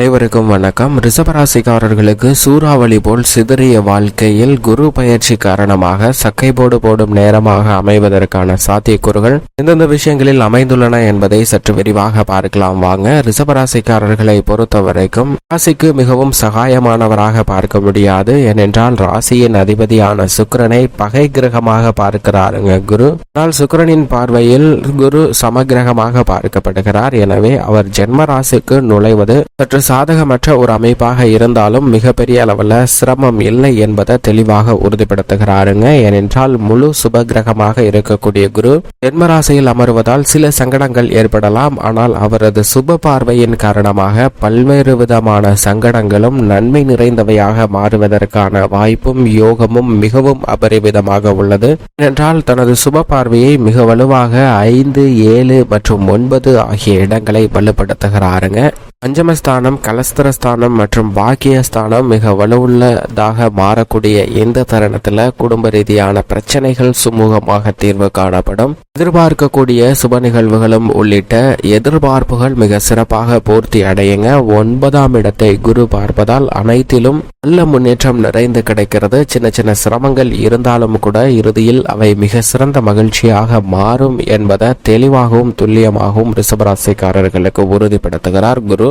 அனைவருக்கும் வணக்கம். ரிஷபராசிக்காரர்களுக்கு சூறாவளி போல் சிதறிய வாழ்க்கையில் குரு பயிற்சி காரணமாக சக்கை போடு போடும் நேரமாக அமைவதற்கான சாத்தியக்கூறுகள் எந்தெந்த விஷயங்களில் அமைந்துள்ளன என்பதை சற்று விரிவாக பார்க்கலாம். வாங்க ரிஷபராசிக்காரர்களை பொறுத்த வரைக்கும் ராசிக்கு மிகவும் சகாயமானவராக பார்க்க முடியாது. ஏனென்றால் ராசியின் அதிபதியான சுக்கிரனை பகை கிரகமாக பார்க்கிறாருங்க குரு. ஆனால் சுக்கிரனின் பார்வையில் குரு சமகிரகமாக பார்க்கப்படுகிறார். எனவே அவர் ஜென்ம ராசிக்கு நுழைவது சற்று சாதகமற்ற ஒரு அமைப்பாக இருந்தாலும் மிகப்பெரிய அளவில் சிரமம் இல்லை என்பதை தெளிவாக உறுதிப்படுத்துகிறாருங்க. ஏனென்றால் முழு சுப கிரகமாக இருக்கக்கூடிய குரு ஜென்மராசியில் அமர்வதால் சில சங்கடங்கள் ஏற்படலாம். ஆனால் அவரது சுப பார்வையின் காரணமாக பல்வேறு விதமான சங்கடங்களும் நன்மை நிறைந்தவையாக மாறுவதற்கான வாய்ப்பும் யோகமும் மிகவும் அபரிவிதமாக உள்ளது. ஏனென்றால் தனது சுப பார்வையை மிக வலுவாக ஐந்து ஏழு மற்றும் ஒன்பது ஆகிய இடங்களை வலுப்படுத்துகிறாருங்க. பஞ்சமஸ்தானம் கலஸ்தரஸ்தானம் மற்றும் பாக்கியஸ்தானம் மிக வலுவுள்ளதாக மாறக்கூடிய இந்த தருணத்தில் குடும்ப ரீதியான பிரச்சனைகள் சுமூகமாக தீர்வு காணப்படும்? எதிர்பார்க்கக்கூடிய சுப நிகழ்வுகளும் உள்ளிட்ட எதிர்பார்ப்புகள் மிக சிறப்பாக பூர்த்தி அடையுங்க. ஒன்பதாம் இடத்தை குரு பார்ப்பதால் அனைத்திலும் நல்ல முன்னேற்றம் நிறைந்து கிடைக்கிறது. சின்ன சின்ன சிரமங்கள் இருந்தாலும் கூட இறுதியில் அவை மிக சிறந்த மகிழ்ச்சியாக மாறும் என்பதை தெளிவாகவும் துல்லியமாகவும் ரிஷபராசிக்காரர்களுக்கு உறுதிப்படுத்துகிறார் குரு.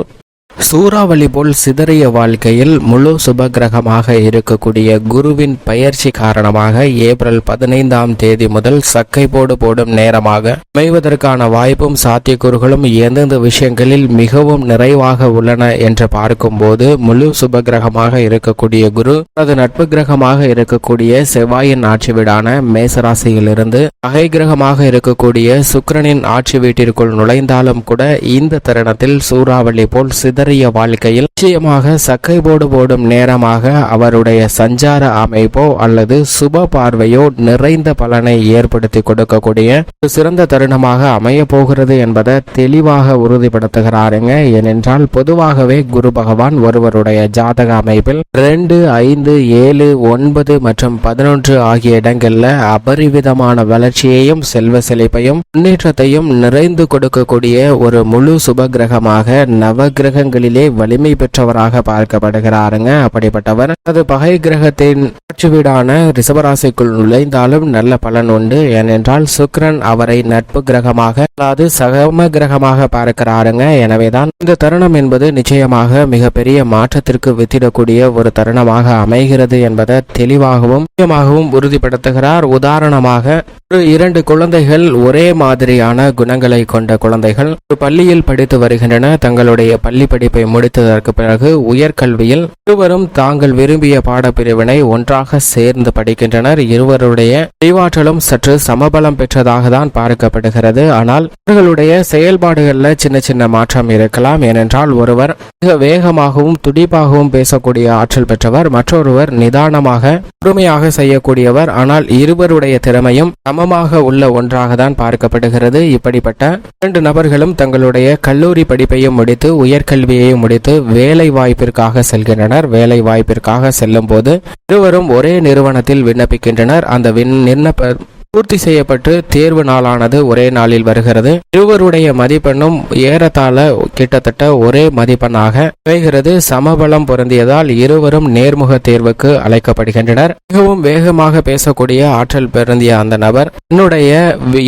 சூறாவளி போல் சிதறிய வாழ்க்கையில் முழு சுபகிரகமாக இருக்கக்கூடிய குருவின் பயிற்சி காரணமாக ஏப்ரல் பதினைந்தாம் தேதி முதல் சக்கை போடு போடும் நேரமாக அமைவதற்கான வாய்ப்பும் சாத்தியக்கூறுகளும் எந்தெந்த விஷயங்களில் மிகவும் நிறைவாக உள்ளன என்று பார்க்கும்போது முழு சுபகிரகமாக இருக்கக்கூடிய குரு அது நட்பு கிரகமாக இருக்கக்கூடிய செவ்வாயின் ஆட்சி வீடான மேசராசியிலிருந்து அகை கிரகமாக இருக்கக்கூடிய சுக்கிரனின் ஆட்சி வீட்டிற்குள் நுழைந்தாலும் கூட இந்த தருணத்தில் சூறாவளி போல் சிதறிய வாழ்க்கையில் நிச்சயமாக சக்கை போடு போடும் நேரமாக அவருடைய சஞ்சார அமைப்போ அல்லது சுப பார்வையோ நிறைந்த பலனை ஏற்படுத்தி கொடுக்கக்கூடிய ஒரு சிறந்த தருணமாக அமைய போகிறது என்பதை தெளிவாக உறுதிப்படுத்துகிறாருங்க. ஏனென்றால் பொதுவாகவே குரு பகவான் ஒருவருடைய ஜாதக அமைப்பில் ரெண்டு ஐந்து ஏழு ஒன்பது மற்றும் பதினொன்று ஆகிய இடங்களில் அபரிவிதமான வளர்ச்சியையும் செல்வ செழிப்பையும் முன்னேற்றத்தையும் நிறைந்து கொடுக்கக்கூடிய ஒரு முழு சுப கிரகமாக நவ கிரகங்களிலே வலிமை பெற்றவராக பார்க்கப்படுகிறாருங்க. அப்படிப்பட்டவர் அது பகை கிரகத்தின் ஆட்சி வீடான ரிஷபராசிக்குள் நுழைந்தாலும் நல்ல பலன் உண்டு. ஏனென்றால் சுக்ரன் அவரை நட்பு கிரகமாக அல்லாது சகம கிரகமாக பார்க்கிறாருங்க. எனவேதான் இந்த தருணம் என்பது நிச்சயமாக மிகப்பெரிய மாற்றத்திற்கு வித்திடக்கூடிய ஒரு தருணமாக அமைகிறது என்பதை தெளிவாகவும் முக்கியமாகவும் உறுதிப்படுத்துகிறார். உதாரணமாக ஒரு இரண்டு குழந்தைகள் ஒரே மாதிரியான குணங்களை கொண்ட குழந்தைகள் ஒரு பள்ளியில் படித்து வருகின்றன. தங்களுடைய பள்ளி படிப்பை முடித்ததற்கு பிறகு உயர்கல்வியில் இருவரும் தாங்கள் விரும்பிய பாடப்பிரிவினை ஒன்றாக ஒன்றாக சேர்ந்து படிக்கின்றனர். இருவருடைய அறிவாற்றலும் சற்று சமபலம் பெற்றதாக தான் பார்க்கப்படுகிறது. ஆனால் அவர்களுடைய செயல்பாடுகளில் சின்ன சின்ன மாற்றம் இருக்கலாம். ஏனென்றால் ஒருவர் மிக வேகமாகவும் துடிப்பாகவும் பேசக்கூடிய ஆற்றல் பெற்றவர் மற்றொருவர் நிதானமாக பொறுமையாக செய்யக்கூடியவர். ஆனால் இருவருடைய திறமையும் சமமாக உள்ள ஒன்றாக தான் பார்க்கப்படுகிறது. இப்படிப்பட்ட இரண்டு நபர்களும் தங்களுடைய கல்லூரி படிப்பையும் முடித்து உயர்கல்வியையும் முடித்து வேலை வாய்ப்பிற்காக செல்கின்றனர். வேலை வாய்ப்பிற்காக செல்லும் போது இருவரும் ஒரே நிறுவனத்தில் விண்ணப்பிக்கின்றனர். அந்த விண் விண்ணப்ப பூர்த்தி செய்யப்பட்டு தேர்வு நாளானது ஒரே நாளில் வருகிறது. இருவருடைய மதிப்பெண்ணும் ஏறத்தாழ கிட்டத்தட்ட ஒரே மதிப்பெண்ணாக அமைகிறது. சமபலம் பொருந்தியதால் இருவரும் நேர்முக தேர்வுக்கு அழைக்கப்படுகின்றனர். மிகவும் வேகமாக பேசக்கூடிய ஆற்றல் பொருந்திய அந்த நபர் என்னுடைய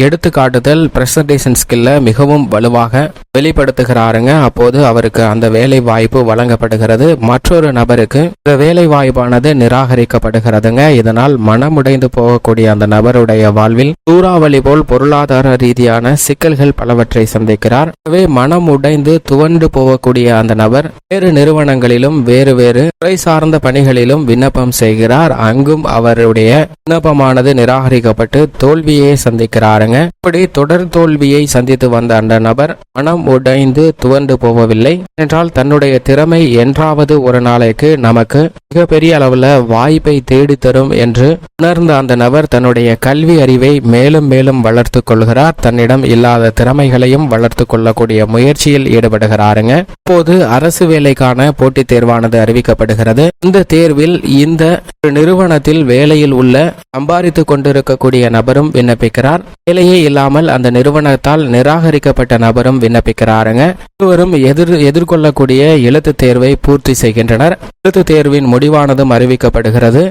எடுத்துக்காட்டுதல் பிரசன்டேஷன் ஸ்கில்ல மிகவும் வலுவாக வெளிப்படுத்துகிறாருங்க. அப்போது அவருக்கு அந்த வேலை வாய்ப்பு வழங்கப்படுகிறது. மற்றொரு நபருக்கு இந்த வேலை வாய்ப்பானது நிராகரிக்கப்படுகிறதுங்க. இதனால் மனமுடைந்து போகக்கூடிய அந்த நபருடைய வாழ்வில் சூறாவளி போல் பொருளாதார ரீதியான சிக்கல்கள் பலவற்றை சந்திக்கிறார். எனவே மனம் உடைந்து துவண்டு போகக்கூடிய அந்த நபர் வேறு நிறுவனங்களிலும் வேறு வேறு துறை சார்ந்த பணிகளிலும் விண்ணப்பம் செய்கிறார். அங்கும் அவருடைய விண்ணப்பமானது நிராகரிக்கப்பட்டு தோல்வியை சந்திக்கிறாருங்க. இப்படி தொடர் தோல்வியை சந்தித்து வந்த அந்த நபர் மனம் உடைந்து துவண்டு போகவில்லை. என்றால் தன்னுடைய திறமை என்றாவது ஒரு நாளைக்கு நமக்கு மிகப்பெரிய அளவுல வாய்ப்பை தேடித்தரும் என்று உணர்ந்த அந்த நபர் தன்னுடைய கல்வி அறிவை மேலும் மேலும் வளர்த்து கொள்கிறார். தன்னிடம் இல்லாத திறமைகளையும் வளர்த்து கொள்ளக்கூடிய முயற்சியில் ஈடுபடுகிறாருங்க. இப்போது அரசு வேலைக்கான போட்டித் தேர்வானது அறிவிக்கப்படுகிறது. இந்த தேர்வில் இந்த நிறுவனத்தில் வேலையில் உள்ள சம்பாதித்துக் கொண்டிருக்கக்கூடிய நபரும் விண்ணப்பிக்கிறார். வேலையே இல்லாமல் அந்த நிறுவனத்தால் நிராகரிக்கப்பட்ட நபரும் விண்ணப்பிக்கிறாருங்க. இருவரும் எதிர் எதிர்கொள்ளக்கூடிய எழுத்து தேர்வை பூர்த்தி செய்கின்றனர். எழுத்து தேர்வின் முடிவானதும் அறிவிக்கப்படுகிறது.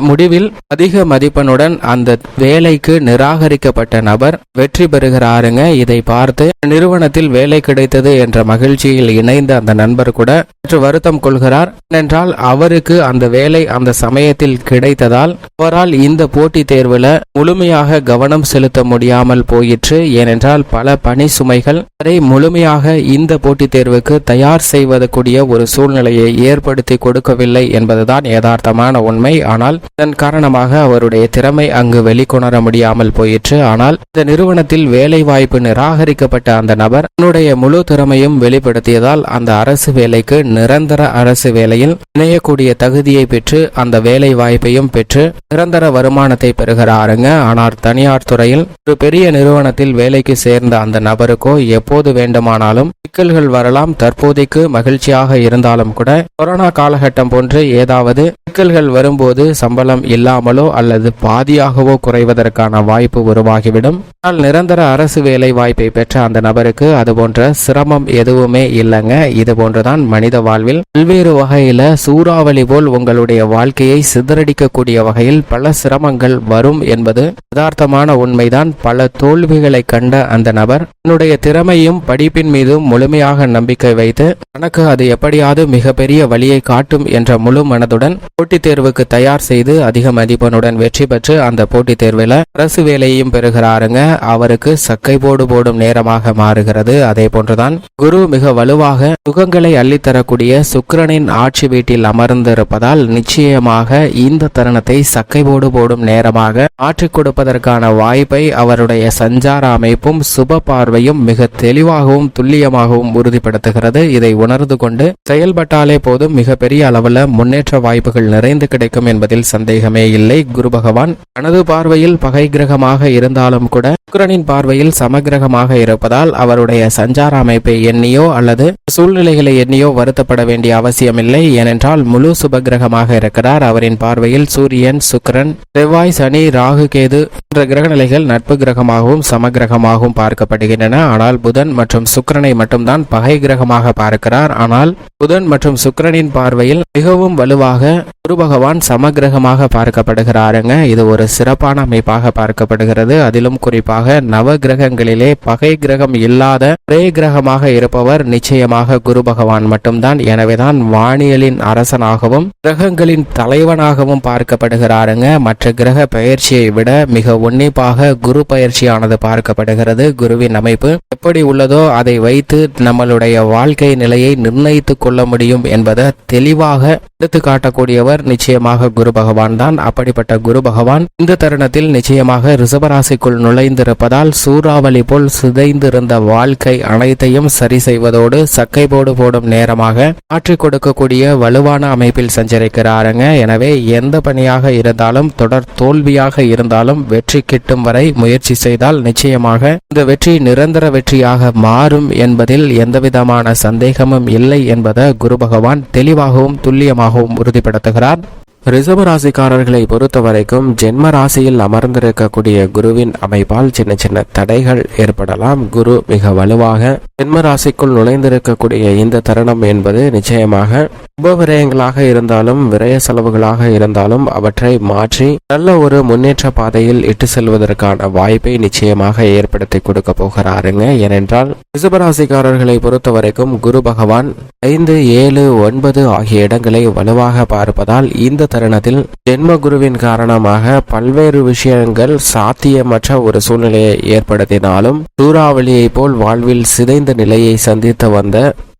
முடிவில் அதிக மதிப்பெண்ணுடன் அந்த வேலைக்கு நிராகரிக்கப்பட்ட நபர் வெற்றி பெறுகிறாருங்க. இதை பார்த்து நிறுவனத்தில் வேலை கிடைத்தது என்ற மகிழ்ச்சியில் இணைந்த அந்த நண்பர் கூட சற்று வருத்தம் கொள்கிறார். ஏனென்றால் அவருக்கு அந்த வேலை அந்த சமயத்தில் கிடைத்ததால் அவரால் இந்த போட்டித் தேர்வுல முழுமையாக கவனம் செலுத்த முடியாமல் போயிற்று. ஏனென்றால் பல பணி சுமைகள் அவரை முழுமையாக இந்த போட்டித் தேர்வுக்கு தயார் செய்வதற்குரிய ஒரு சூழ்நிலையை ஏற்படுத்தி கொடுக்கவில்லை என்பதுதான் யதார்த்தமான உண்மை. ஆனால் இதன் காரணமாக அவருடைய திறமை அங்கு உணர முடியாமல் போயிற்று. ஆனால் இந்த நிறுவனத்தில் வேலை வாய்ப்பு நிராகரிக்கப்பட்ட அந்த நபர் தன்னுடைய முழு திறமையும் வெளிப்படுத்தியதால் அந்த அரசு வேலைக்கு நிரந்தர அரசு வேலையில் இணையக்கூடிய தகுதியை பெற்று அந்த வேலை வாய்ப்பையும் பெற்று நிரந்தர வருமானத்தை பெறுகிறாருங்க. ஆனால் தனியார் துறையில் ஒரு பெரிய நிறுவனத்தில் வேலைக்கு சேர்ந்த அந்த நபருக்கோ எப்போது வேண்டுமானாலும் சிக்கல்கள் வரலாம். தற்போதைக்கு மகிழ்ச்சியாக இருந்தாலும் கூட கொரோனா காலகட்டம் போன்று ஏதாவது சிக்கல்கள் வரும்போது சம்பளம் இல்லாமலோ அல்லது பாதியாகவோ குறைவதற்கான வாய்ப்பு உருவாகிவிடும். ஆனால் நிரந்தர அரசு வேலை வாய்ப்பை பெற்ற அந்த நபருக்கு அது போன்ற சிரமம் எதுவுமே இல்லைங்க. இது போன்றுதான் மனித வாழ்வில் பல்வேறு வகையில சூறாவளி போல் உங்களுடைய வாழ்க்கையை சிதறடிக்கக்கூடிய வகையில் பல சிரமங்கள் வரும் என்பது யதார்த்தமான உண்மைதான். பல தோல்விகளை கண்ட அந்த நபர் தன்னுடைய திறமையும் படிப்பின் மீதும் முழுமையாக நம்பிக்கை வைத்து தனக்கு அது எப்படியாவது மிகப்பெரிய வழியை காட்டும் என்ற முழு மனதுடன் போட்டித் தேர்வுக்கு தயார் செய்து அதிக மதிப்பெண்ணுடன் வெற்றி பெற்று அந்த போட்டித் தேர்வில் அரசு வேலையையும் பெறுகிறாருங்க. அவருக்கு சக்கை போடு போடும் நேரமாக மாறுகிறது. அதே போன்றுதான் குரு மிக வலுவாக சுகங்களை அள்ளித்தரக்கூடிய சுக்கிரனின் ஆட்சி வீட்டில் அமர்ந்திருப்பதால் நிச்சயமாக இந்த தருணத்தை சக்கை போடு போடும் நேரமாக மாற்றிக் கொடுப்பதற்கான வாய்ப்பை அவருடைய சஞ்சார அமைப்பும் சுப பார்வையும் மிக தெளிவாகவும் துல்லியமாகவும் உறுதிப்படுத்துகிறது. இதை உணர்ந்து கொண்டு செயல்பட்டாலே போதும் மிகப்பெரிய அளவில் முன்னேற்ற வாய்ப்புகள் நிறைந்து கிடைக்கும் என்பதில் சந்தேகமே இல்லை. குரு பகவான் தனது பார்வையில் பகை கிரகமாக இருந்தாலும் கூட சுக்கிரனின் பார்வையில் சமகிரகமாக இருப்பதால் அவருடைய சஞ்சார அமைப்பை எண்ணியோ அல்லது சூழ்நிலைகளை எண்ணியோ வருத்தப்பட வேண்டிய அவசியமில்லை. ஏனென்றால் முழு சுபகிரகமாக இருக்கிறார். அவரின் பார்வையில் சூரியன் சுக்கரன் செவ்வாய் சனி ராகு கேது என்ற கிரகநிலைகள் நட்பு கிரகமாகவும் சமகிரகமாகவும் பார்க்கப்படுகின்றன. ஆனால் புதன் மற்றும் சுக்கிரனை மட்டும்தான் பகை கிரகமாக பார்க்கிறார். ஆனால் புதன் மற்றும் சுக்கிரனின் பார்வையில் மிகவும் வலுவாக குரு பகவான் சமகிரகமாக பார்க்கப்படுகிறாருங்க. இது ஒரு சிறப்பான அமைப்பாக பார்க்கப்படுகிறது. அதிலும் குறிப்பாக நவ கிரகங்களிலே பகை கிரகம் இல்லாத ஒரே கிரகமாக இருப்பவர் நிச்சயமாக குரு பகவான் மட்டும்தான். எனவேதான் வானியலின் அரசனாகவும் கிரகங்களின் தலைவனாகவும் பார்க்கப்படுகிறாருங்க. மற்ற கிரக பயிற்சியை விட மிக உன்னிப்பாக குரு பயிற்சியானது பார்க்கப்படுகிறது. குருவின் அமைப்பு எப்படி உள்ளதோ அதை வைத்து நம்மளுடைய வாழ்க்கை நிலையை நிர்ணயித்துக் கொள்ள முடியும் என்பதை தெளிவாக எடுத்து காட்டக்கூடியவர் நிச்சயமாக குரு பகவான் தான். அப்படிப்பட்ட குரு பகவான் இந்த தருணத்தில் நிச்சயமாக ரிசபராசிக்குள் நுழைந்திருப்பதால் சூறாவளி போல் சிதைந்திருந்த வாழ்க்கை அனைத்தையும் சரி செய்வதோடு சக்கை போடு போடும் நேரமாக மாற்றிக் கொடுக்கக்கூடிய வலுவான அமைப்பில் சஞ்சரிக்கிறாருங்க. எனவே எந்த பணியாக இருந்தாலும் தொடர் தோல்வியாக இருந்தாலும் வெற்றி கிட்டும் வரை முயற்சி செய்தால் நிச்சயமாக இந்த வெற்றி நிரந்தர வெற்றியாக மாறும் என்பதில் எந்தவிதமான சந்தேகமும் இல்லை என்பதை குரு பகவான் தெளிவாகவும் துல்லியமாகவும் உறுதிப்படுத்துகிறார். ரிஷப ராசிக்காரர்களை பொறுத்த வரைக்கும் ஜென்ம ராசியில் அமர்ந்திருக்கக்கூடிய குருவின் அமைப்பால் சின்ன சின்ன தடைகள் ஏற்படலாம். குரு மிக வலுவாக ஜென்ம ராசிக்குள் நுழைந்திருக்கக்கூடிய இந்த தருணம் என்பது நிச்சயமாக உபவிரயங்களாக இருந்தாலும் விரய செலவுகளாக இருந்தாலும் அவற்றை மாற்றி நல்ல ஒரு முன்னேற்ற பாதையில் இட்டு செல்வதற்கான வாய்ப்பை நிச்சயமாக ஏற்படுத்தி கொடுக்க போகிறாருங்க. ஏனென்றால் ரிஷபராசிக்காரர்களை பொறுத்த வரைக்கும் குரு பகவான் ஐந்து ஏழு ஒன்பது ஆகிய இடங்களை வலுவாக பார்ப்பதால் இந்த தருணத்தில் ஜென்ம குருவின் காரணமாக பல்வேறு விஷயங்கள் சாத்தியமற்ற ஒரு சூழ்நிலையை ஏற்படுத்தினாலும் சூறாவளியை போல் வாழ்வில் சிதைந்த நிலையை சந்தித்து வந்த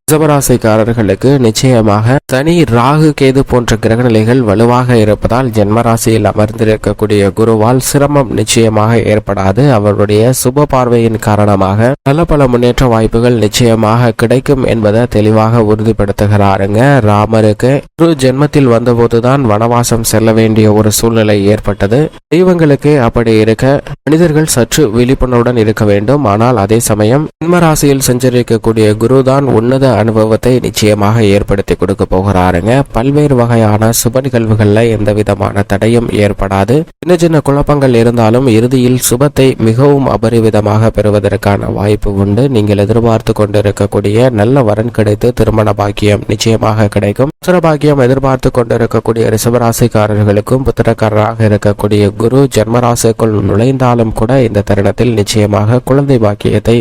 ரிஷபராசிக்காரர்களுக்கு நிச்சயமாக சனி ராகு கேது போன்ற கிரகநிலைகள் வலுவாக இருப்பதால் ஜென்மராசியில் அமர்ந்திருக்கக்கூடிய குருவால் சிரமம் நிச்சயமாக ஏற்படாது. அவருடைய சுப பார்வையின் காரணமாக நல்ல பல முன்னேற்ற வாய்ப்புகள் நிச்சயமாக கிடைக்கும் என்பதை தெளிவாக உறுதிப்படுத்துகிறாருங்க. ராமருக்கு குரு ஜென்மத்தில் வந்தபோதுதான் வனவாசம் செல்ல வேண்டிய ஒரு சூழ்நிலை ஏற்பட்டது. தெய்வங்களுக்கு அப்படி இருக்க மனிதர்கள் சற்று விழிப்புணர்வுடன் இருக்க வேண்டும். ஆனால் அதே சமயம் ஜென்மராசியில் சஞ்சரிக்கக்கூடிய குருதான் உன்னத அனுபவத்தை நிச்சயமாக ஏற்படுத்தி கொடுக்க போகிறாருங்க. பல்வேறு வகையான சுப நிகழ்வுகள்ல எந்த விதமான தடையும் ஏற்படாது. சின்ன சின்ன குழப்பங்கள் இருந்தாலும் இறுதியில் சுபத்தை மிகவும் அபரிவிதமாக பெறுவதற்கான வாய்ப்பு உண்டு. நீங்கள் எதிர்பார்த்து கொண்டிருக்கக்கூடிய நல்ல வரன் கிடைத்து திருமண பாக்கியம் நிச்சயமாக கிடைக்கும். புத்திர பாக்கியம் எதிர்பார்த்து கொண்டிருக்கக்கூடிய ரிஷபராசிக்காரர்களுக்கும் புத்திரக்காரராக இருக்கக்கூடிய குரு ஜென்மராசிக்குள் நுழைந்தாலும் கூட இந்த தருணத்தில் நிச்சயமாக குழந்தை பாக்கியத்தை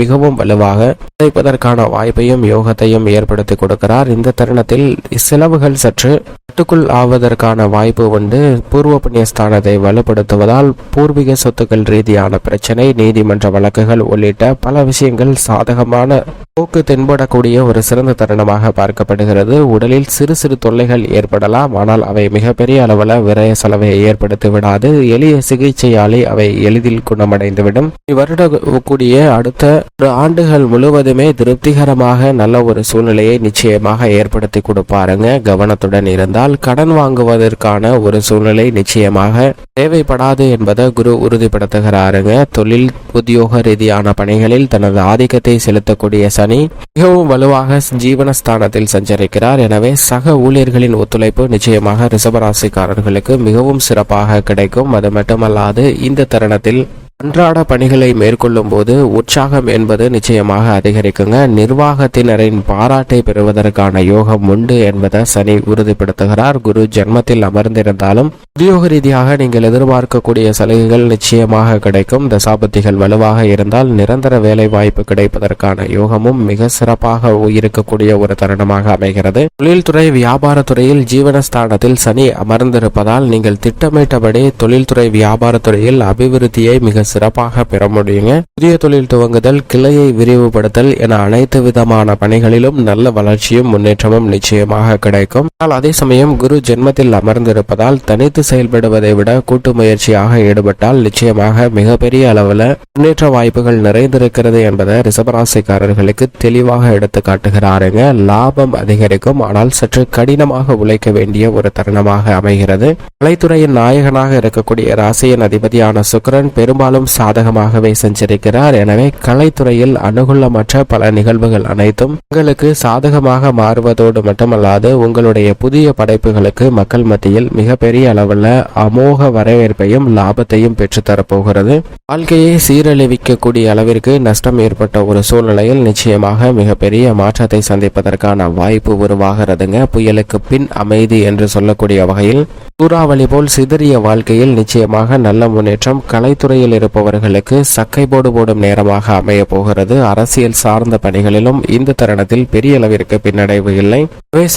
மிகவும் வலுவாக கிடைப்பதற்கான வாய்ப்பையும் யோகத்தையும் ஏற்படுத்தி கொடுக்கிறார். இந்த தருணத்தில் செலவுகள் சற்று கட்டுக்குள் ஆவதற்கான வாய்ப்பு உண்டு. பூர்வ புண்ணியஸ்தானத்தை வலுப்படுத்துவதால் பூர்வீக சொத்துக்கள் ரீதியான பிரச்சனை நீதிமன்ற வழக்குகள் உள்ளிட்ட பல விஷயங்கள் சாதகமான போக்கு தென்படக்கூடிய ஒரு சிறந்த தருணமாக பார்க்கப்படுகிறது. உடலில் சிறு சிறு தொல்லைகள் ஏற்படலாம். ஆனால் அவை மிகப்பெரிய அளவில் விரய செலவை ஏற்படுத்தி விடாது. எளிய சிகிச்சையாலே அவை எளிதில் குணமடைந்துவிடும். இவ்வருட கூடிய அடுத்த ஒரு ஆண்டுகள் முழுவதுமே திருப்திகரமாக நல்ல ஒரு சூழ்நிலையை நிச்சயமாக ஏற்படுத்தி கொடுப்பாருங்க. கவனத்துடன் இருந்தால் கடன் வாங்குவதற்கான ஒரு சூழ்நிலை நிச்சயமாக தேவைப்படாது என்பதை குரு உறுதிப்படுத்துகிறாருங்க. தொழில் உத்தியோக ரீதியான பணிகளில் தனது ஆதிக்கத்தை செலுத்தக்கூடிய சனி மிகவும் வலுவாக ஜீவனஸ்தானத்தில் சஞ்சரிக்கிறார். எனவே சக ஊழியர்களின் ஒத்துழைப்பு நிச்சயமாக ரிசபராசிக்காரர்களுக்கு மிகவும் சிறப்பாக கிடைக்கும். அது மட்டுமல்லாது இந்த தருணத்தில் அன்றாட பணிகளை மேற்கொள்ளும் போது உற்சாகம் என்பது நிச்சயமாக அதிகரிக்குங்க. நிர்வாகத்தினரின் பாராட்டை பெறுவதற்கான யோகம் உண்டு என்பதை சனி உறுதிப்படுத்துகிறார். குரு ஜென்மத்தில் அமர்ந்திருந்தாலும் உத்தியோக ரீதியாக நீங்கள் எதிர்பார்க்கக்கூடிய சலுகைகள் நிச்சயமாக கிடைக்கும். தசாபத்திகள் வலுவாக இருந்தால் நிரந்தர வேலை வாய்ப்பு கிடைப்பதற்கான யோகமும் மிக சிறப்பாக இருக்கக்கூடிய ஒரு தருணமாக அமைகிறது. தொழில்துறை வியாபாரத்துறையில் ஜீவனஸ்தானத்தில் சனி அமர்ந்திருப்பதால் நீங்கள் திட்டமிட்டபடி தொழில்துறை வியாபாரத்துறையில் அபிவிருத்தியை மிக சிறப்பாக பெற முடியுங்க புதிய தொழில் துவங்குதல் கிளையை விரிவுபடுத்தல் என அனைத்து விதமான பணிகளிலும் நல்ல வளர்ச்சியும் முன்னேற்றமும் நிச்சயமாக கிடைக்கும். ஆனால் அதே சமயம் குரு ஜென்மத்தில் அமர்ந்திருப்பதால் தனித்து செயல்படுவதை விட கூட்டு முயற்சியாக ஈடுபட்டால் நிச்சயமாக மிகப்பெரிய அளவில் முன்னேற்ற வாய்ப்புகள் நிறைந்திருக்கிறது என்பதை ரிசபராசிக்காரர்களுக்கு தெளிவாக எடுத்து காட்டுகிறாருங்க. லாபம் அதிகரிக்கும் ஆனால் சற்று கடினமாக உழைக்க வேண்டிய ஒரு தருணமாக அமைகிறது. கலைத்துறையின் நாயகனாக இருக்கக்கூடிய ராசியின் அதிபதியான சுக்கரன் பெரும்பாலும் சாதகமாகவே சஞ்சரிக்கிறார். எனவே கலைத்துறையில் அனுகூலமற்ற பல நிகழ்வுகள் அனைத்தும் உங்களுக்கு சாதகமாக மாறுவதோடு மட்டுமல்லாது உங்களுடைய புதிய படைப்புகளுக்கு மக்கள் மத்தியில் மிகப்பெரிய அளவில் அமோக வரவேற்பையும் லாபத்தையும் பெற்றுத்தரப்போகிறது. வாழ்க்கையை சீரழிவிக்கக்கூடிய அளவிற்கு நஷ்டம் ஏற்பட்ட ஒரு சூழ்நிலையில் நிச்சயமாக மிகப்பெரிய மாற்றத்தை சந்திப்பதற்கான வாய்ப்பு உருவாகிறதுங்க. புயலுக்கு பின் அமைதி என்று சொல்லக்கூடிய வகையில் சூறாவளி போல் சிதறிய வாழ்க்கையில் நிச்சயமாக நல்ல முன்னேற்றம். கலைத்துறையில் இருப்பவர்களுக்கு சக்கை போடு போடும் நேரமாக அமைய போகிறது. அரசியல் சார்ந்த பணிகளிலும் இந்த தருணத்தில் பெரிய அளவிற்கு பின்னடைவு இல்லை.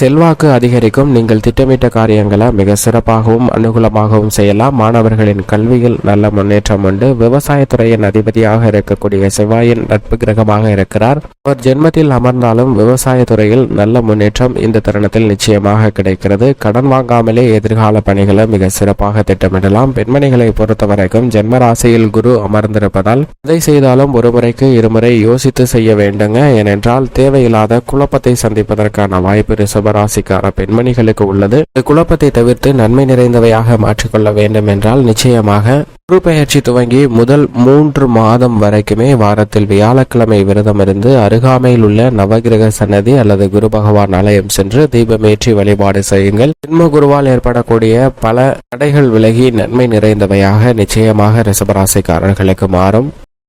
செல்வாக்கு அதிகரிக்கும். நீங்கள் திட்டமிட்ட காரியங்களை மிக சிறப்பாகவும் அனுகூலமாகவும் செய்யலாம். மாணவர்களின் கல்வியில் நல்ல முன்னேற்றம் உண்டு. விவசாயத்துறையின் அதிபதியாக இருக்கக்கூடிய செவ்வாயின் நட்பு கிரகமாக இருக்கிறார். அவர் ஜென்மத்தில் அமர்ந்தாலும் விவசாயத்துறையில் நல்ல முன்னேற்றம் இந்த தருணத்தில் நிச்சயமாக கிடைக்கிறது. கடன் வாங்காமலே எதிர்கால பணிகளை மிக சிறப்பாக திட்டமிடலாம். பெண்மணிகளை பொறுத்தவரைக்கும் ஜென்ம ராசியில் குரு அமர்ந்திருப்பதால் எதை செய்தாலும் ஒரு முறைக்கு இருமுறை யோசித்து செய்ய வேண்டுங்க. ஏனென்றால் தேவையில்லாத குழப்பத்தை சந்திப்பதற்கான வாய்ப்பு ரிஷபராசிக்கார பெண்மணிகளுக்கு உள்ளது. இந்த குழப்பத்தை தவிர்த்து நன்மை நிறைந்தவையாக மாற்றிக்கொள்ள வேண்டும் என்றால் நிச்சயமாக குரு பெயர்ச்சி துவங்கி முதல் மூன்று மாதம் வரைக்குமே வாரத்தில் வியாழக்கிழமை விரதம் இருந்து அருகாமையில் உள்ள நவகிரக சன்னதி அல்லது குரு பகவான் ஆலயம் சென்று தீபமேற்றி வழிபாடு செய்யுங்கள். ஜென்ம குருவால் ஏற்படக்கூடிய பல தடைகள் விலகி நன்மை நிறைந்தவையாக நிச்சயமாக ரிசபராசிக்காரர்களுக்கு மாறும்.